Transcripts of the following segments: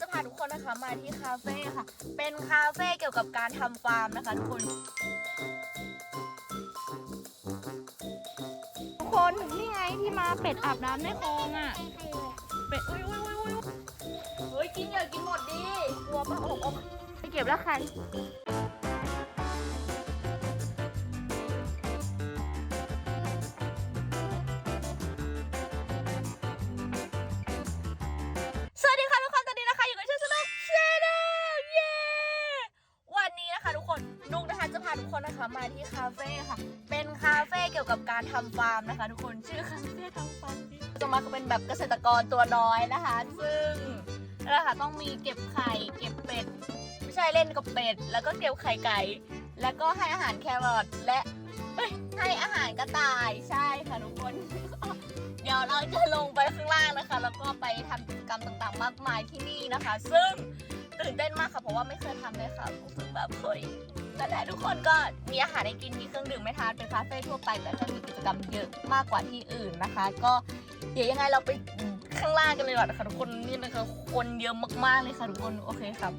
จะพาทุกคนนะคะมาที่คาเฟ่ค่ะ เป็นคาเฟ่เกี่ยวกับการทำฟาร์มนะคะทุกคน ทุกคนนี่ไงที่มาเป็ดอาบน้ำในคลองอะ เป็ดอุ้ยอุ้ยอุ้ยอุ้ยเฮ้ยกินอย่ากินหมดดิกลัวปะอกอกไปเก็บแล้วใคร คะจะพาทุกคนนะคะมาที่คาเฟ่ค่ะ เป็นคาเฟ่เกี่ยวกับการทำฟาร์มนะคะ ทุกคนชื่อคาเฟ่ทำฟาร์มดีจะมาเป็นแบบเกษตรกรตัวน้อยนะคะ ซึ่งนะคะต้องมีเก็บไข่เก็บเป็ดไม่ใช่เล่นกับเป็ด แล้วก็เก็บไข่ไก่ แล้วก็ให้อาหารแครอทและให้อาหารกระต่ายใช่ค่ะทุกคน เดี๋ยวเราจะลงไปข้างล่างนะคะ แล้วก็ไปทำกิจกรรมต่างๆ มากมายที่นี่นะคะ ซึ่งตื่นเต้นมากค่ะเพราะว่าไม่เคยทำเลยค่ะรู้สึกแบบเฮ้ย แต่แหละทุกคนก็มีอาหารให้กินมีเครื่องดื่มไม่ทานเป็นคาเฟ่ทั่วไปแต่ก็มีกิจกรรมเยอะมากกว่าที่อื่นนะคะ ก็เดี๋ยวยังไงเราไปข้างล่างกันเลยดีกว่อนนะคะทุกคนนี่นะคะคนเยอะมากๆเลยค่ะทุกคนโอเคครับ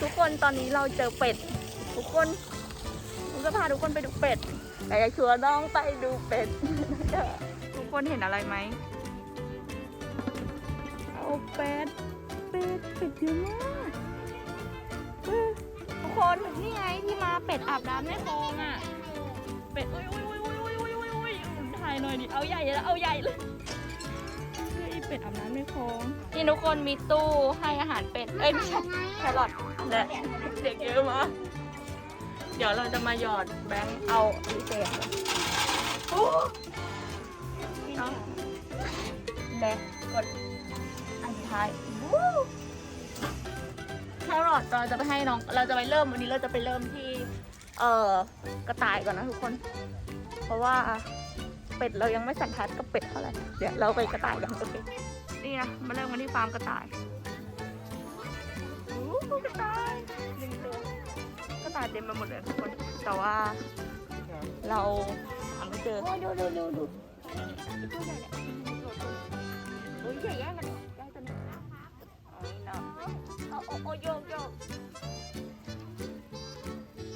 ทุกคนตอนนี้เราเจอเป็ด ทุกคน จะพาทุกคนไปดูเป็ดแต่จะชวนน้องไปดูเป็ด ทุกคนเห็นอะไรไหมโอ้เป็ด เป็ด เป็ดเยอะมากเออทุกคน นี่ไงที่มาเป็ดอาบน้ำในคลองอะ เป็ด อุ้ยอุ้ยอุ้ยอุ้ยอุ้ยอุ้ยอุ้ยอุ้ยถ่ายหน่อยดิ เอาใหญ่เลยเอาใหญ่เลยเฮ้ยเป็ดอาบน้ำในคลอง นี่ทุกคนมีตู้ให้อาหารเป็ด เอ้ยไม่ใช่แครอทและเด็กเยอะมาก เดี๋ยวเราจะมาหยอดแบงค์เอาพิเศษโอ้เนาะและกดอันสุดท้ายวู้แครอทเราจะไปให้น้อง เราจะไปเริ่มวันนี้เราจะไปเริ่มที่ เอ่อกระต่ายก่อนนะทุกคน เพราะว่าเป็ดเรายังไม่สันทัดกับเป็ดเท่าไหร่ เดี๋ยวเราไปกระต่ายกันโอเคนี่นะมาเริ่มกันที่ฟาร์มกระต่ายโอ้กระต่าย กระต่ายเต็มไปหมดเลยทุกคน แต่ว่าเราหาไม่เจอ โอ้ดูดูดูดูตัวใหญ่เนี่ยโอ้ยใหญ่แย่งกันได้ตัวนี้โอ้ยเนาะโอ้โอ้โอ้โยกโยก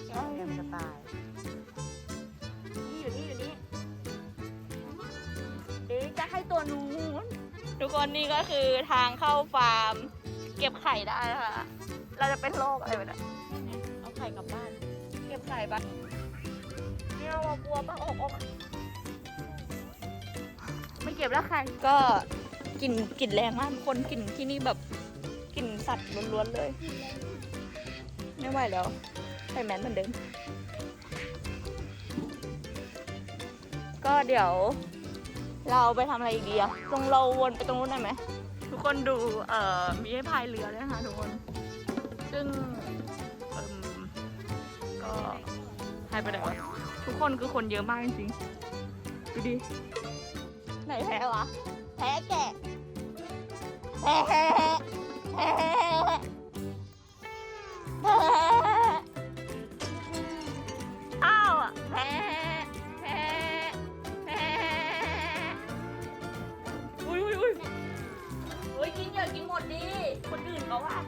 แย่งกันกระต่าย นี่อยู่นี่อยู่นี่เอ๊ะจะให้ตัวนู้นทุกคนนี่ก็คือทางเข้าฟาร์ม เก็บไข่ได้นะคะเราจะเป็นโรคอะไรแบบนี้ เก็บไข่บ้านเนี่ยเรากลัวปะอกอกไม่เก็บแล้วไข่ก็กลิ่นกลิ่นแรงมากทุกคนกลิ่นที่นี่แบบกลิ่นสัตว์ล้วนๆเลย ไม่ไหวแล้วใส่แมสเหมือนเดิมก็เดี๋ยวเราไปทำอะไรอีกดีอะตรงเราวนไปตรงนู้นได้ไหมทุกคนดูเอ่อมีให้พายเรือด้วยนะคะทุกคน ซึ่ง เอิ่มก็ให้ไปไหนวะทุกคนคือคนเยอะมากจริงๆดูดิ ไหนแพ้วะ แพ้แกะแพ้แพ้แพ้แพ้อ้าวอะแพ้แพ้แพ้อุ้ยอุ้ยอุ้ยเฮ้ยกินอย่ากินหมดดิ คนอื่นเขาอะ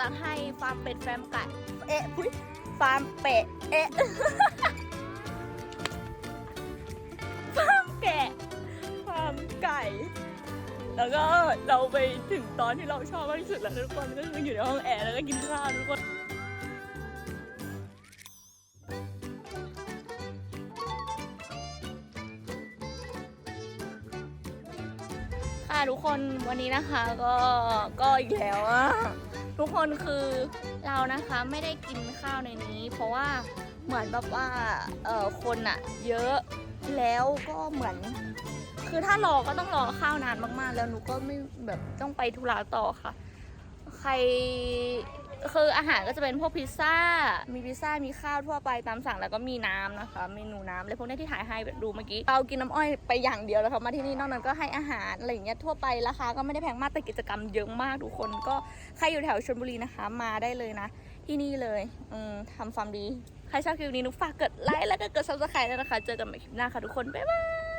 จากให้ฟาร์มเป็ดแฟร์มไก่เอ๊ะอุ้ยฟาร์มเป็ดเอ๊ะฟาร์มแกะฟาร์มไก่ แล้วก็เราไปถึงตอนที่เราชอบมากที่สุดแล้วทุกคนก็คืออยู่ในห้องแอร์แล้วก็กินข้าวทุกคนค่ะทุกคนวันนี้นะคะก็ก็อีกแล้วอะ ทุกคนคือเรานะคะไม่ได้กินข้าวในนี้ เพราะว่าเหมือนแบบว่าเออคนอะเยอะแล้วก็เหมือน คือถ้ารอก็ต้องรอข้าวนานมากๆ แล้วหนูก็ไม่แบบต้องไปธุระต่อค่ะ ใครคืออาหารก็จะเป็นพวกพิซซ่า มีพิซซ่า มีข้าวทั่วไปตามสั่งแล้วก็มีน้ำนะคะ เมนูน้ำอะไรพวกนี้ที่ถ่ายให้ดูเมื่อกี้ เรากินน้ำอ้อยไปอย่างเดียวแล้วค่ะ มาที่นี่นอกนั้นก็ให้อาหารอะไรอย่างเงี้ยทั่วไปราคาก็ไม่ได้แพงมากแต่กิจกรรมเยอะมากทุกคน ก็ใครอยู่แถวชลบุรีนะคะ มาได้เลยนะ ที่นี่เลยอืมทำฟาร์มดี ใครชอบคลิปนี้นุกฝากกดไลค์แล้วก็กด subscribe ด้วยนะคะ เจอกันใหม่คลิปหน้าค่ะทุกคน บ๊ายบาย